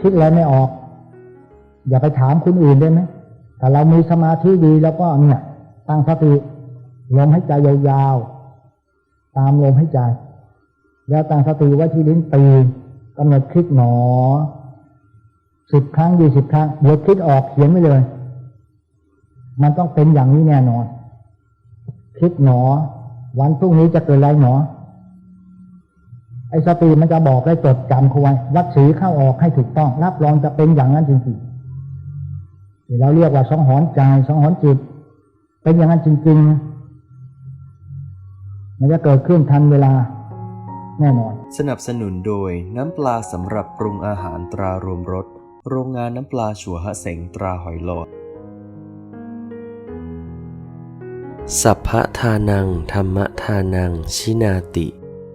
คิดอะไรไม่ออก อย่าไปถามคนอื่นได้ไหมถ้าเรามีสมาธิดีแล้วก็เนี่ยตั้งสติลมให้ใจยาวๆ ตามลมให้ใจ แล้วตั้งสติไว้ที่ลิ้นปีกำหนดคลิกหนอสิบครั้งยี่สิบครั้งเดี๋ยวคิดออกเขียนไว้เลย มันต้องเป็นอย่างนี้แน่นอน คิดหนอ วันพรุ่งนี้จะเกิดอะไรหนอ ไอ้สติมันจะบอกได้จดจำเขาไว้วัดสีเข้าออกให้ถูกต้อง รับรองจะเป็นอย่างนั้นจริงๆที่เราเรียกว่าสองหอนใจสองหอนจิต เป็นอย่างนั้นจริง ๆ มันจะเกิดขึ้นทันเวลาแน่นอน สนับสนุนโดยน้ำปลาสำหรับปรุงอาหารตรารวมรสโรงงานน้ำปลาชัวหะเสงตราหอยหลอด สัพพะทานัง ธรรมทานัง ชินาติ